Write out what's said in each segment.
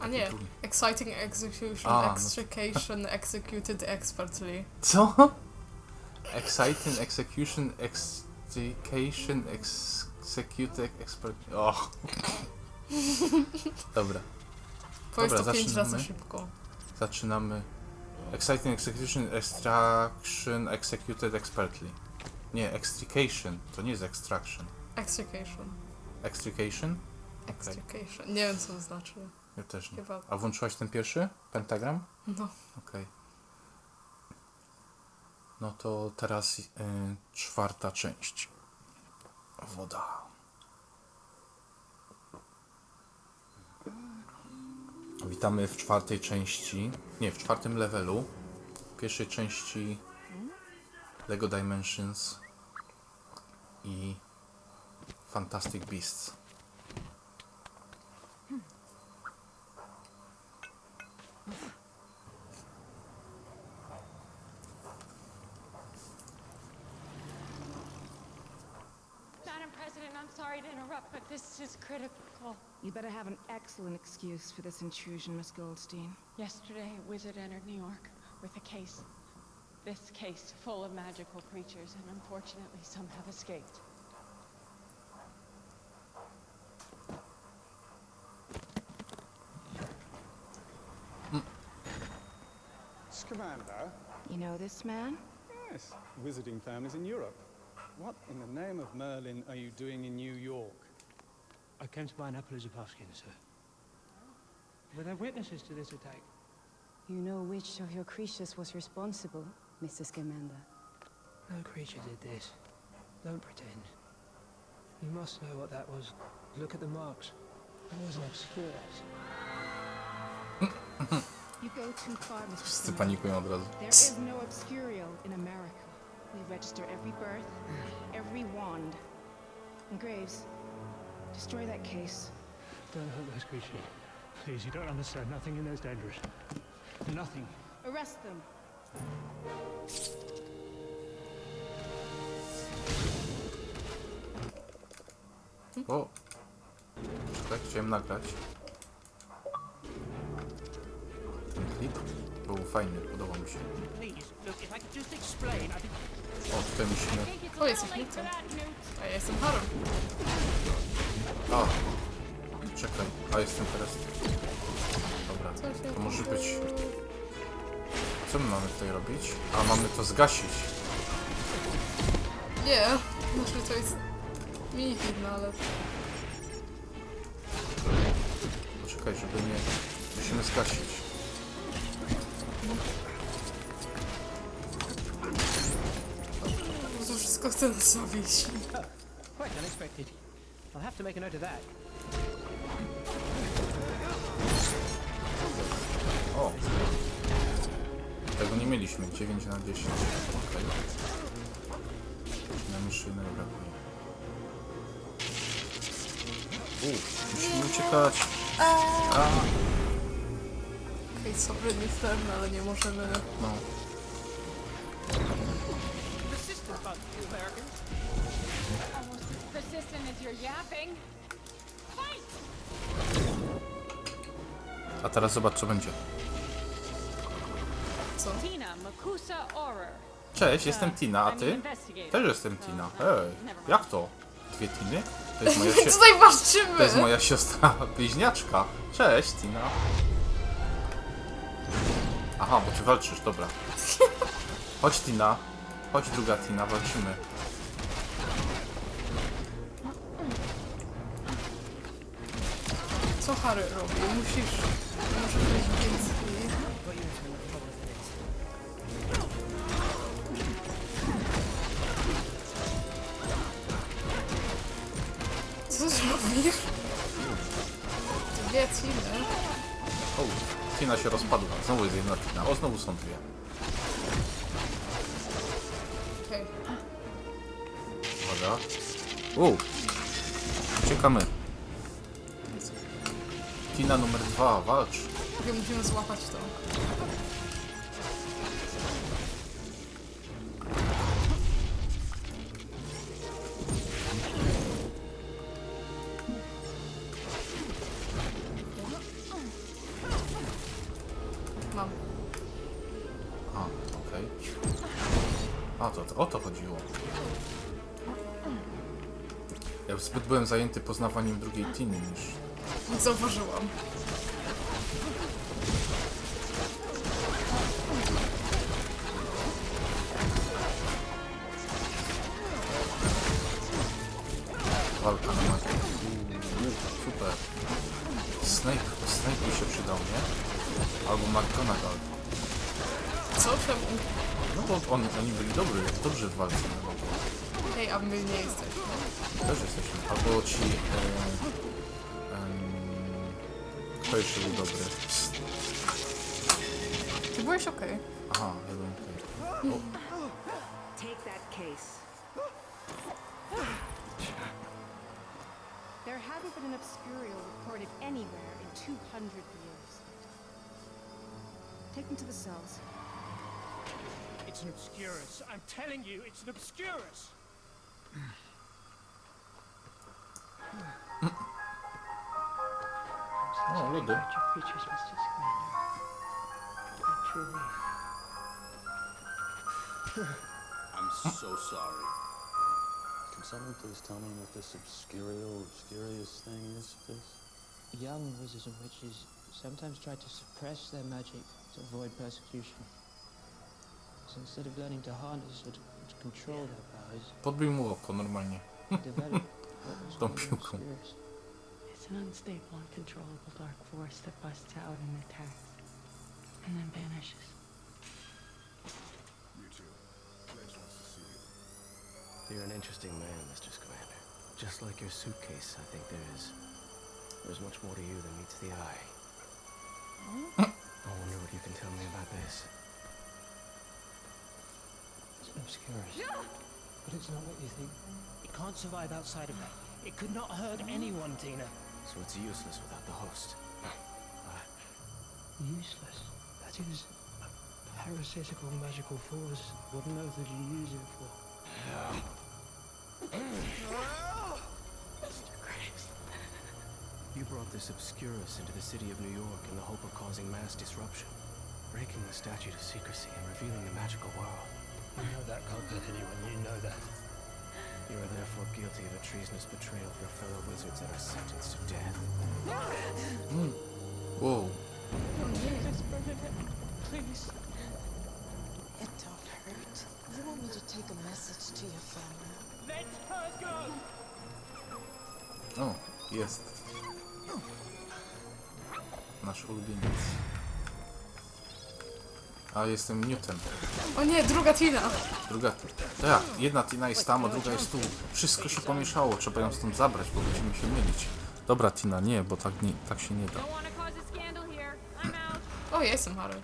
A nie, exciting execution, A, no. extrication, executed expertly. Co? Exciting execution, extrication, execute, expert... Och. Dobra, Powiedz Dobra, to pięć razy zaczynamy. szybko. zaczynamy. Exciting execution, extraction, executed expertly. Nie, extrication, to nie jest extraction. Extrication. Extrication? Extrication. Nie wiem co to znaczy. Ja też nie. Chyba. A włączyłaś ten pierwszy? Pentagram? No. Okej. No to teraz y, czwarta część. Woda. Witamy w czwartej części, nie, w czwartym levelu pierwszej części LEGO Dimensions i Fantastic Beasts. This is critical. You better have an excellent excuse for this intrusion, Miss Goldstein. Yesterday, a wizard entered New York with a case. This case full of magical creatures, and unfortunately, some have escaped. Scamander? You know this man? Yes, wizarding families in Europe. What in the name of Merlin are you doing in New York? I came to buy an apple as a basket, sir. Were there witnesses to this attack? You know which of your creatures was responsible, Mr. Scamander. No creature did this. Don't pretend. You must know what that was. Look at the marks. It was an obscure. You go too far, Mr. Wszyscy Scamander. panikują od razu. There is no obscurial in America. We register every birth, every wand. And Graves, destroy that case. Don't hurt those creatures. Please, you don't understand. Nothing in there's dangerous. Nothing. Arrest them. O! Czekaj, chciałem nagrać. Fajny, podobał mi się. O, tutaj musimy... O, jesteś Newton. A ja jestem Harem. A! Czekaj, a jestem teraz... Dobra, się to może być... Co my mamy tutaj robić? A, mamy to zgasić. Nie, znaczy to jest minifilm, no ale Poczekaj, żeby nie... Musimy zgasić. To wszystko nas zabić. Quite unexpected. I'll have to make a note of that. O! Tego nie mieliśmy. 9 na 10. Okej. Nam jednego brakuje. U, musimy uciekać. A, Okej, sobie fair, ale nie możemy... no. A teraz zobacz co będzie. Co? Cześć, jestem Tina, a ty? Też jestem Tina. Oh, Ej, jak to? Dwie Tiny? To jest moja, si Tutaj walczymy! to jest moja siostra bliźniaczka. Cześć, Tina. Aha, bo ty walczysz, dobra. Chodź Tina. Chodź druga Tina, walczymy. Co Harry robi? Musisz... Może być więcej... się rozpadła. Znowu jest jedna Tina. O, znowu są dwie. Okej. Uwaga. U. Uciekamy. Tina numer dwa, walcz. Okej, musimy złapać to. Zajęty poznawaniem drugiej Tiny niż... Zauważyłam. Walka na magię. Super. Snake, Snake by się przydał, nie? Albo McGonagall. Co? Czemu? No bo on, oni byli dobry, dobrzy w walce na magę. Hej, a my nie jesteśmy. Też jesteśmy. Albo ci... E, em, kto jeszcze był dobry? Ty byłeś okej. Aha, ja byłem tutaj. Take that case. There hadn't been an obscurial recorded anywhere in 200 years. Take them to the cells. It's an obscurus. I'm telling you, it's an obscurus. Oh, o, lody. creatures, Mr. Scamander. I'm so sorry. Can someone please tell me what this obscurial, obscurious thing is, please? Young wizards and witches sometimes try to suppress their magic to avoid persecution. So instead of learning to harness or to, to control their powers, Podbił mu oko normalnie. they develop what was Tą piłką. It's an unstable, uncontrollable dark force that busts out and attacks, and then vanishes. You're an interesting man, Mr. Scamander. Just like your suitcase, I think there is. There's much more to you than meets the eye. I wonder what you can tell me about this. It's an obscurus. But it's not what you think. It can't survive outside of that. It could not hurt anyone, Tina. So it's useless without the host. Useless. That is a parasitical magical force. What on earth would you use it for? Mr. Graves. You brought this obscurus into the city of New York in the hope of causing mass disruption, breaking the statute of secrecy and revealing the magical world. You know that can't hurt anyone. You know that. You are therefore guilty of a treasonous betrayal of your fellow wizards and are sentenced to death. Wow. Jesus, Bernadette, please. It don't hurt. You want me to take a message to your family? Let her go. Oh, o, jest. Nasz ulubieniec. A jestem Newton. O nie, druga Tina! Druga. Ja. Jedna Tina jest tam, a druga jest tu. Wszystko się pomieszało. Trzeba ją stąd zabrać, bo będziemy się mylić. Dobra Tina, nie, bo tak, nie, tak się nie da. O, ja jestem Harry.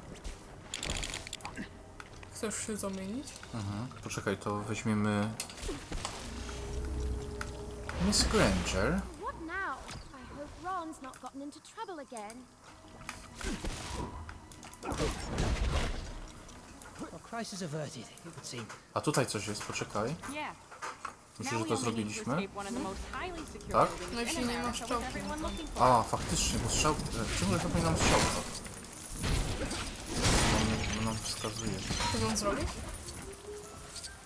Chcesz się zamienić? Mhm. Poczekaj, to weźmiemy... Miss Granger. What now? I hope Ron's not gotten into trouble again. Well, crisis averted, it would seem. A tutaj coś jest, poczekaj. Yeah. Myślę, że to zrobiliśmy. Tak? No jeśli nie no looking for A, faktycznie, bo strzał... e, Ciągle zapominam strzałka. On nam wskazuje. Co on zrobić?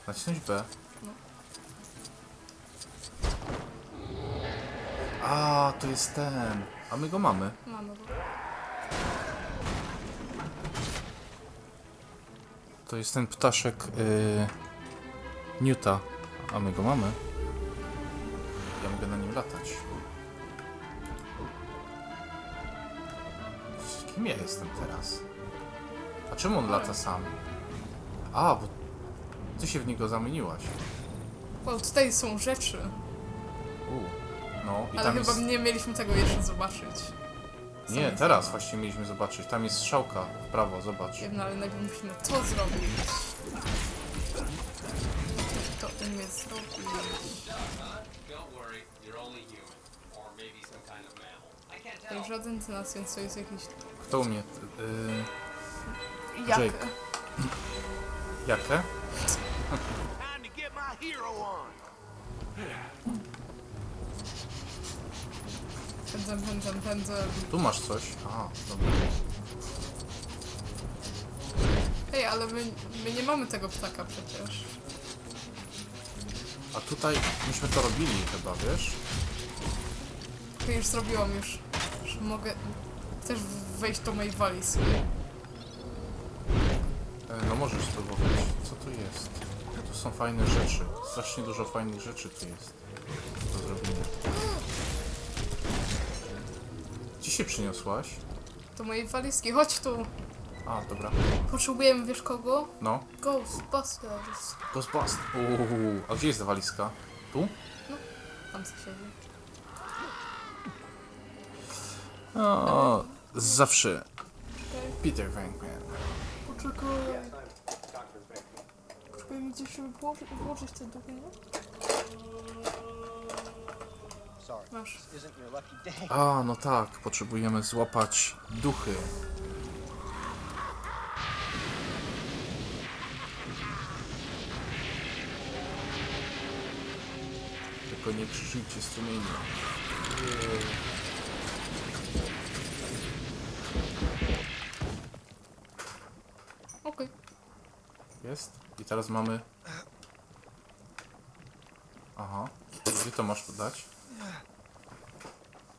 Nacisnąć B. A, to jest ten. A my go mamy. Mamy go. To jest ten ptaszek yy, Newta. A my go mamy. Ja mogę na nim latać. Z kim ja jestem teraz? A czemu on lata sam? A, bo ty się w niego zamieniłaś. O, tutaj są rzeczy. U. No i Ale tam chyba jest... nie mieliśmy tego jeszcze zobaczyć. Nie, teraz właśnie mieliśmy zobaczyć. Tam jest strzałka w prawo, zobacz. Jedno, ale najpierw musimy to zrobić. To umie zrobić. To tell. żaden z nas, więc to jest jakiś... Kto umie? Yy? Jake. jakie? Time to get my hero on. Pędzem, pędzem, pędzem. Tu masz coś. Aha, dobra. Ej, ale my, my nie mamy tego ptaka przecież. A tutaj myśmy to robili chyba, wiesz? To już zrobiłam już. Że mogę... Chcesz wejść do mojej walizki? E, No możesz spróbować. Co tu jest? Tu są fajne rzeczy. Strasznie dużo fajnych rzeczy tu jest. Do zrobienia. Się przyniosłaś? Do mojej walizki. Chodź tu. A, dobra. Potrzebujemy, wiesz kogo? No. Ghostbusters. Ghostbust. Uuu, a gdzie jest ta walizka? Tu? Tam co siedzi. O, zawsze. Peter Venkman. Poczekaj. Poczekaj mi gdzieś żeby włożyć, włożyć te duchy, nie? Masz. A, no tak, potrzebujemy złapać duchy. Tylko nie krzyczcie strumienia. Okej. Jest? I teraz mamy... Aha. Gdzie to masz podać?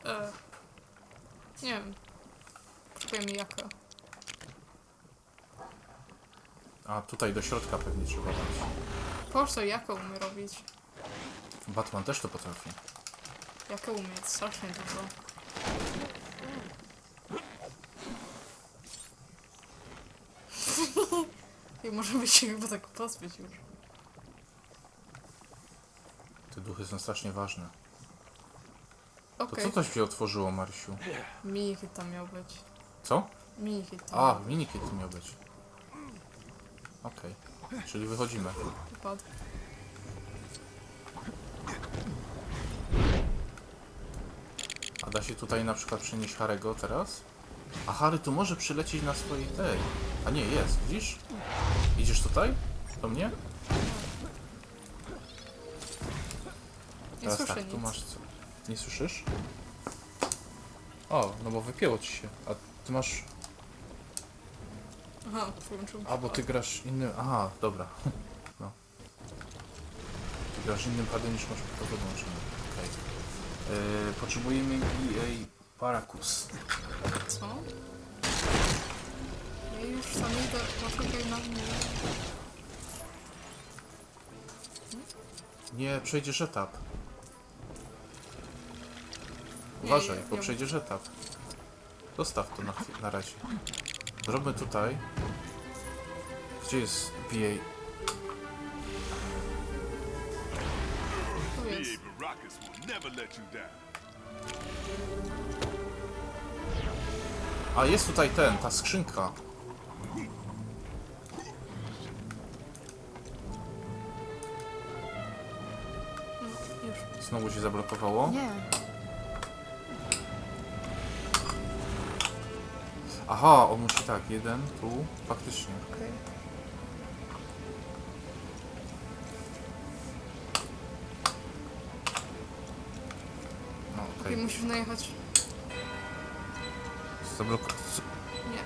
E, nie wiem. Poczekaj mi jaka. A, tutaj do środka pewnie trzeba dać. Po co jaką umie robić? Batman też to potrafi. Jaką umie? Strasznie dużo. I możemy się chyba tak pozbyć już. Te duchy są strasznie ważne. To Okej. co to się otworzyło, Marysiu? Minikit tam miał być. Co? Minikit tam A, minikit tu miał być. Okej. Czyli wychodzimy. Wypadł. A da się tutaj na przykład przenieść Harego teraz? A Harry tu może przylecieć na swojej tej. A nie, jest, widzisz? Idziesz tutaj? Do mnie? Nie Teraz słyszę tak, tu nic. masz co? Nie słyszysz? O, no bo wypięło ci się. A ty masz... Aha, przyłączył. A, bo ty grasz innym... Aha, dobra. No. Ty grasz innym padem niż masz to podłączone. Okej. Yy, potrzebujemy EA Paracus. Co? Ja już sam idę, poczekaj na mnie. Nie, przejdziesz etap. Uważaj, bo przejdziesz etap. Zostaw to na, na razie. Zróbmy tutaj. Gdzie jest BA? Tu jest. A, jest tutaj ten, ta skrzynka. No, już. Znowu się zablokowało. Nie. Aha, on musi tak, jeden, tu, faktycznie. Okej. No, Okej, musisz najechać. Zabloko... Nie.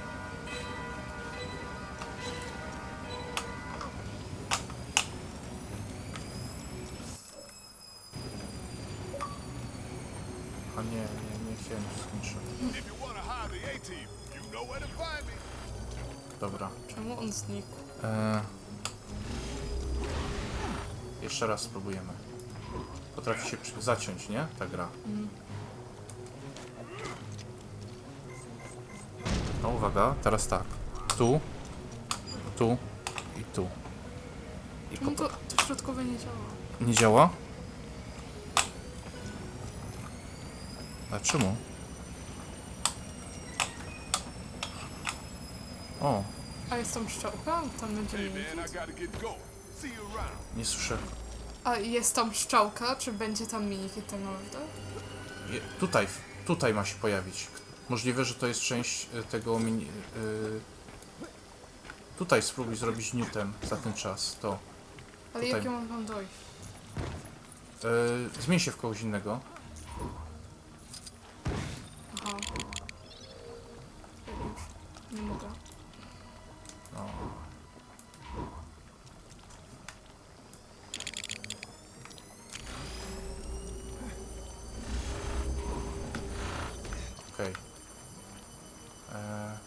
A nie, nie, nie chciałem, że skończył. If you wanna hire the A-team, you Dobra. Czemu on znikł? Eee... Jeszcze raz spróbujemy. Potrafi się przy- zaciąć, nie? Ta gra. Mm. No uwaga, teraz tak. Tu, tu i tu. I potem... to, to środkowe nie działa? Nie działa? A czemu? O, A jest tam szczałka? Tam będzie man, I gotta get going. See you around. nie słyszę. A jest tam szczałka? Czy będzie tam minikit tak naprawdę? Je, tutaj, tutaj ma się pojawić. Możliwe, że to jest część y, tego mini... Y, tutaj spróbuj zrobić Newton za ten czas, to. Ale Tutaj. jak ja mam tam dojść? Y, zmień się w kogoś innego. Aha. Już. Nie mogę. No. E...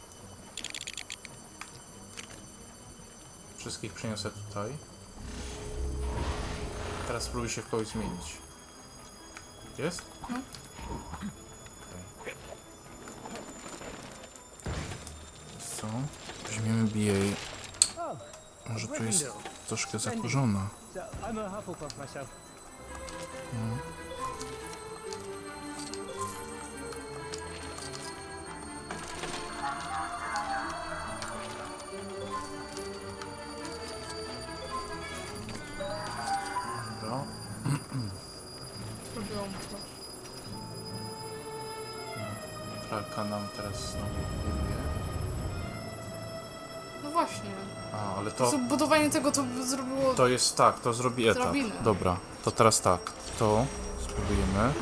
Przeniosę tutaj. Teraz spróbuj się w kogoś zmienić. Jest? No. Okej. Co? Weźmiemy BA. Może tu jest troszkę zakurzona. No. Pralka nam teraz znowu wyruje. No właśnie. A, ale To... to... budowanie tego to by zrobiło... To jest tak, to zrobi etap. Drabinę. Dobra, to teraz tak. To spróbujemy.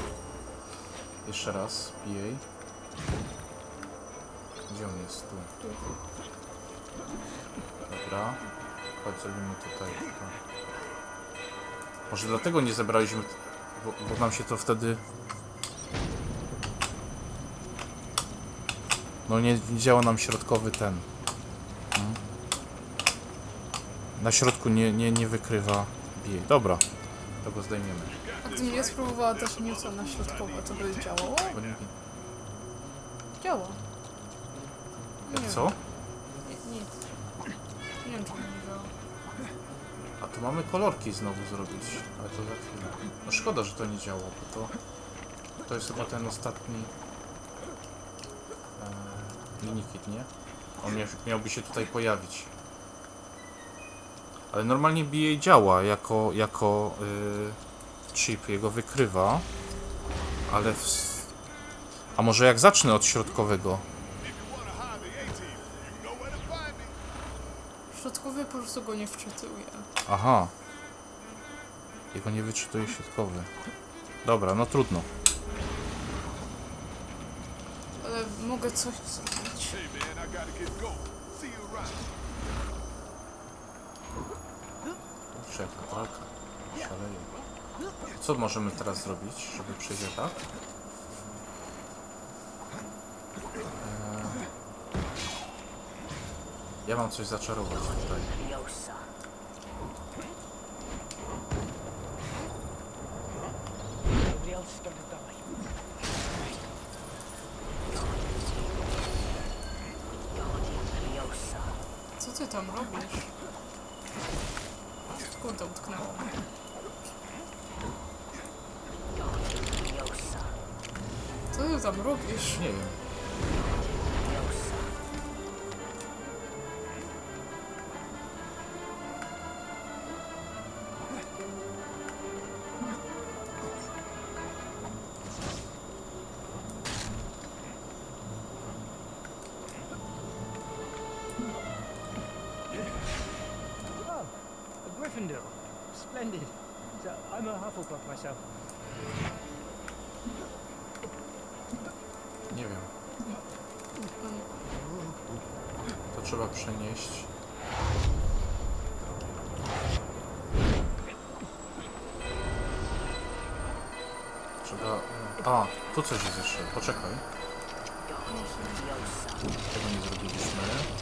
Jeszcze raz, BA. Gdzie on jest? Tu. Dobra. Chodź, zrobimy tutaj. To. Może dlatego nie zebraliśmy, bo, bo nam się to wtedy... No nie, działa nam środkowy ten. Hmm. Na środku nie, nie, nie wykrywa bije. Dobra, to go zdejmiemy. A gdybym nie spróbowała też nieco na środkowe, to by działało? Bo nie, Działa. Nie co? Nie, nic. Nie wiem, to nie działa. A tu mamy kolorki znowu zrobić, ale to za chwilę. No szkoda, że to nie działa, bo to, to jest chyba ten ostatni linikit, nie? On mia, miałby się tutaj pojawić. Ale normalnie BA działa jako, jako y, chip, jego wykrywa, ale w, A może jak zacznę od środkowego? Środkowy po prostu go nie wczytuje. Aha. Jego nie wyczytuje środkowy. Dobra, no trudno. Ale mogę coś zrobić. Hey man, I gotta get going. See you around. Kurczę, jaka pralka. Szaleje. Co możemy teraz zrobić, żeby przejść etap? Eee, Ja mam coś zaczarować tutaj. Co ty tam robisz? Kurde, utknęło mnie. Co ty tam Gryffindor. Splendid. So, I'm a Hufflepuff myself. Nie wiem. To trzeba przenieść. Trzeba... A, tu coś jest jeszcze. Poczekaj. Tego nie zrobiliśmy.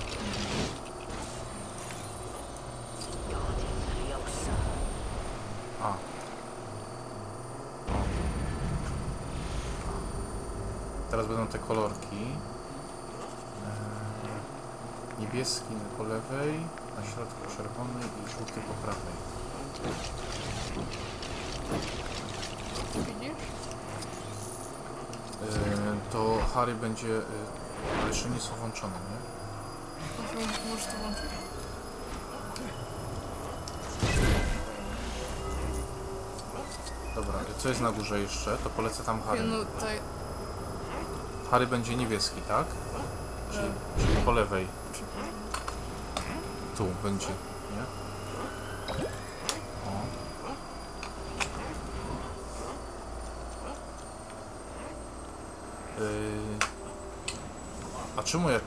Będą te kolorki. Eee, niebieski po lewej, na środku czerwony i żółty po prawej. Widzisz? Eee, to Harry będzie... Ale jeszcze nie są włączone, nie? Może, możesz to włączyć. Dobra, co jest na górze jeszcze? To polecę tam Harry. No, tutaj... Harry będzie niebieski, tak? Czyli, czyli po lewej. Tu będzie, nie? O. Yy... A czemu ja...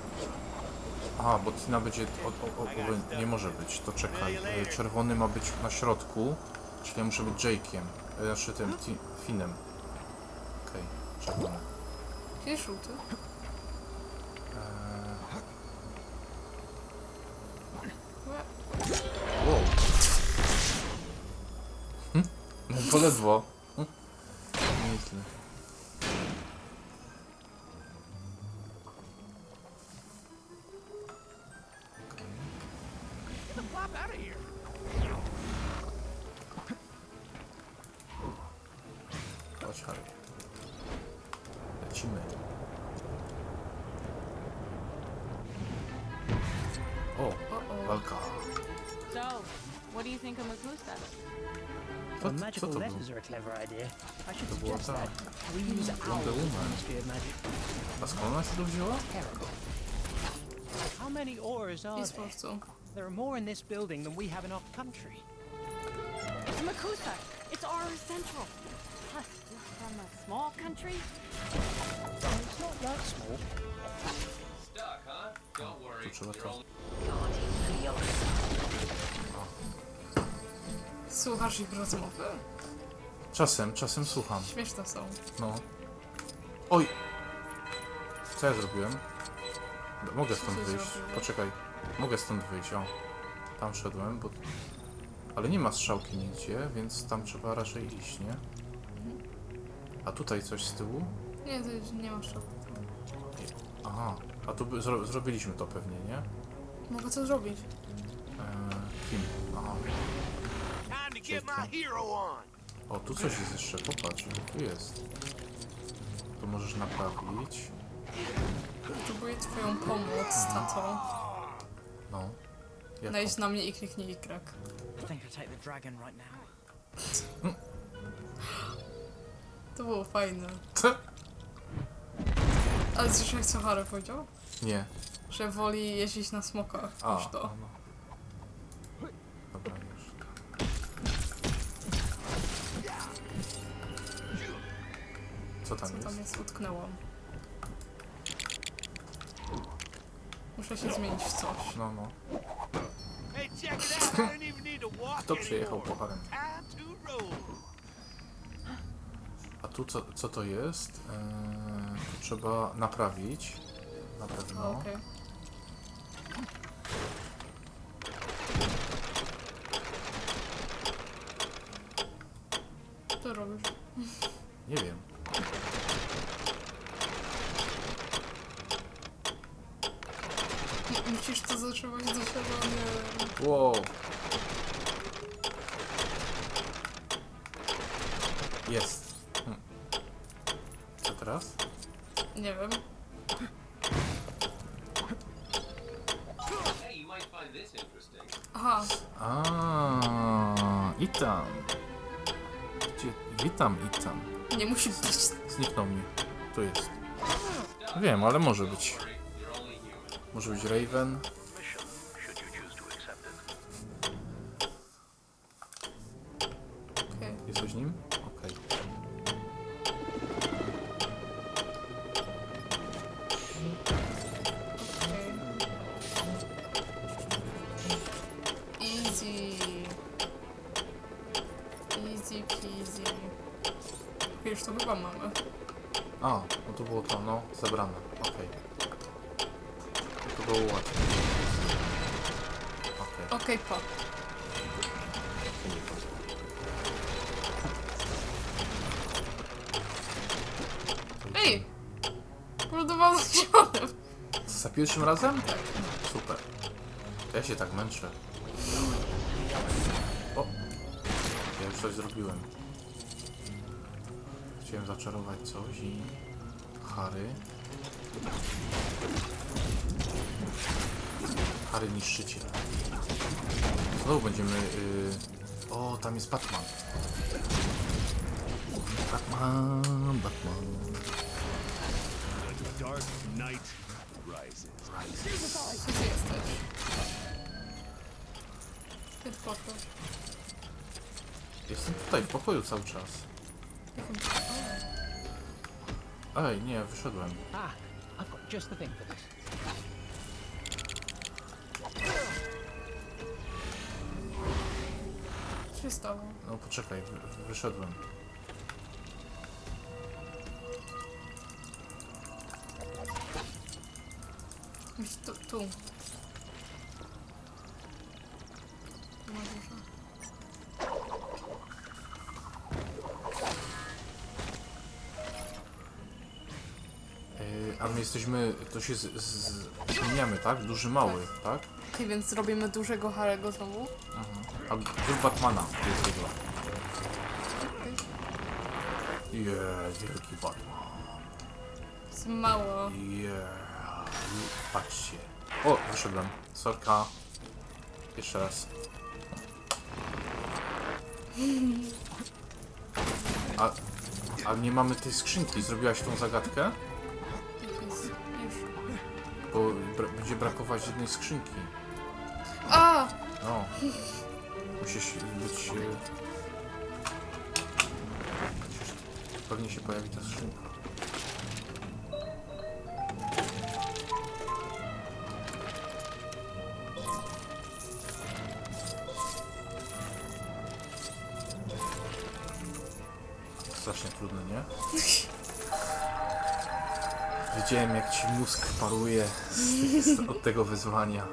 Aha, bo Tina będzie... O, o, o, nie może być, to czekaj. Yy, Czerwony ma być na środku, czyli ja muszę być Jake'iem. Znaczy tym, Finem. Okej, czerwony. Gdzie jest żółty? Eee, hmm? Nieźle. Chodź, Harry. Lecimy. Walka. So, what do you think of Makusa? Co, Well, magical to letters are a clever idea. I should To była suggest that we use owls Wonder in the Woman. Ministry of Magic. A skąd ona się tu wzięła? How many ores are I there? sprawdzą. There are more in this building than we have in our country. It's Makusa. It's our central. Plus, you're from a small country. It's not that small. Stuck, huh? Don't worry. Tu Słuchasz ich rozmowy? Czasem, czasem słucham. Śmieszne są. No. Oj! Co ja zrobiłem? Mogę Co stąd ty wyjść. zrobiłeś? Poczekaj. Mogę stąd wyjść, o. Tam szedłem, bo... Ale nie ma strzałki nigdzie, więc tam trzeba raczej iść, nie? A tutaj coś z tyłu? Nie, to już nie masz. Aha. A tu by, zro, zrobiliśmy to pewnie, nie? Mogę co zrobić? Eee, kim? Aha. Time to get my hero on. O, tu coś jest jeszcze, popatrz, tu jest. Tu możesz naprawić. Próbuję twoją pomoc, tato. No. Jak Najdź na mnie i kliknij Y. To było fajne. Ale słyszałeś co Harry powiedział? Nie. Że woli jeździć na smokach A, niż to. no. Dobra, już. Co tam Co jest? tam jest? Utknęłam. Muszę się zmienić w coś. No, no. Kto przyjechał pucharem? A tu co, co to jest? Eee, tu trzeba naprawić. Na pewno. Okej. Co robisz? Nie wiem. M- Musisz to zatrzymać do siebie. Wow. Jest. Hm. Co teraz? Nie wiem. Aha, A, Itam. Gdzie? Witam, Itam. nie musi być. Zniknął mi. Tu jest. Wiem, ale może być. Może być Raven. Zielonym. Za pierwszym razem? Tak. Super. Ja się tak męczę. O! Ja już coś zrobiłem. Chciałem zaczarować coś i... Harry. Harry niszczyciel. Znowu będziemy... Y... O, tam jest Batman. Batman, Batman. Dark night rises. Co ty jesteś? Ty poszłeś. Jestem tutaj w pokoju cały czas. Ej, nie, wyszedłem. Ah, I've got just the thing for this. Co się stało? No poczekaj, wy, wyszedłem. Jest tu, tu. E, a my jesteśmy, to się z, z, zmieniamy, tak? Duży, mały, tak? tak? Okej, więc zrobimy dużego Harego znowu. Mhm. A zrób Batmana, to jest jego. Okej. Wielki Batman. Jest mało. Jest. Patrzcie. O, wyszedłem. Sorka. Jeszcze raz. A, a nie mamy tej skrzynki. Zrobiłaś tą zagadkę? Jest, już. Bo bra będzie brakować jednej skrzynki. A! No. Musisz być... e, Musisz... Pewnie się pojawi ta skrzynka. Ci mózg paruje z, z, od tego wyzwania.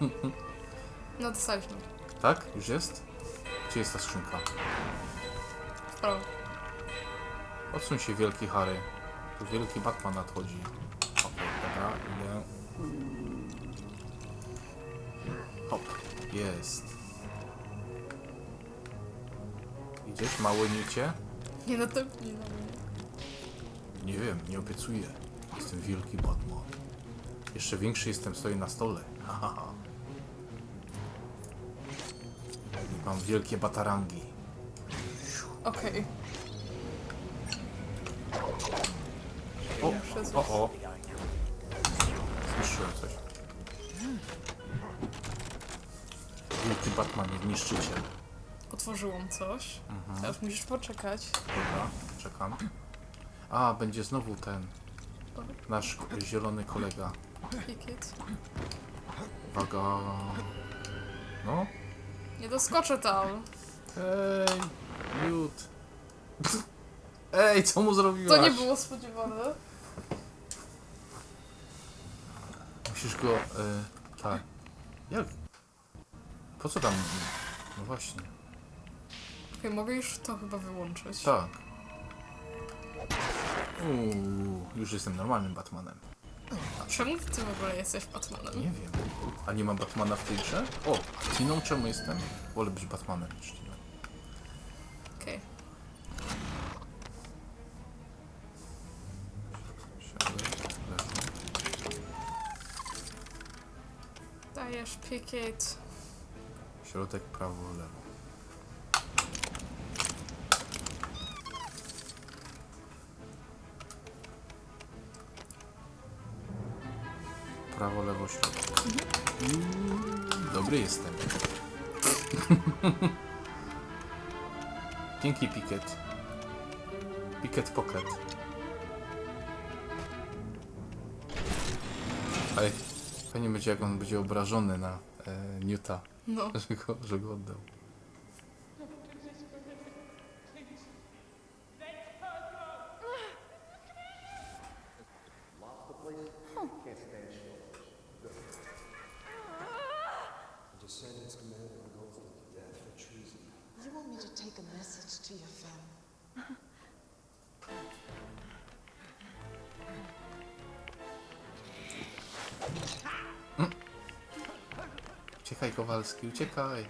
No dostaliśmy. Tak? Już jest? Gdzie jest ta skrzynka? W prawo. Odsuń się wielki Harry. Tu wielki Batman nadchodzi. Okej, dobra, idę. Hop, jest. Idziesz, mały nicie? Nie na to, nie na mnie. Nie wiem, nie obiecuję. Jestem wielki Batman. Jeszcze większy jestem, stoję na stole. Mam wielkie batarangi. Okej. O, o, o. Zniszczyłem coś. Wielki Batman, niszczyciel. Otworzyłam coś. Mhm. Teraz musisz poczekać. Dobra, czekam. A, będzie znowu ten. Nasz zielony kolega. Pikiet. Uwaga. No. Nie doskoczę tam. Ej, Jut. Ej, co mu zrobiłaś? To nie było spodziewane. Musisz go... Y, tak. Jak? Po co tam... No właśnie. Okej, mogę już to chyba wyłączyć. Tak. Uuu, już jestem normalnym Batmanem. Czemu ty w ogóle jesteś Batmanem? Nie wiem. A nie ma Batmana w tej grze? O, Tiną czemu jestem? Wolę być Batmanem niż. Okej. Dajesz pikiet. Środek, prawo, lewo. Środek. Mm, Dobry jestem. Dzięki Piket. Piket Pocket. Ale fajnie będzie jak on będzie obrażony na e, Newta. No. Że go, że go oddał. Uciekaj Kowalski, uciekaj.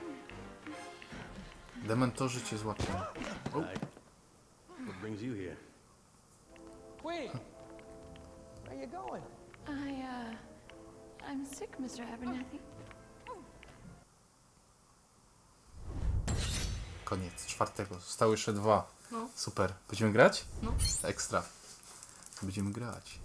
Dementorzy cię złapią. O, What brings you here? Queen! Where you going? I, uh, I'm sick, Mr. Abernathy. koniec czwartego. Zostały jeszcze dwa. No. Super. Będziemy grać? No. Ekstra. Będziemy grać.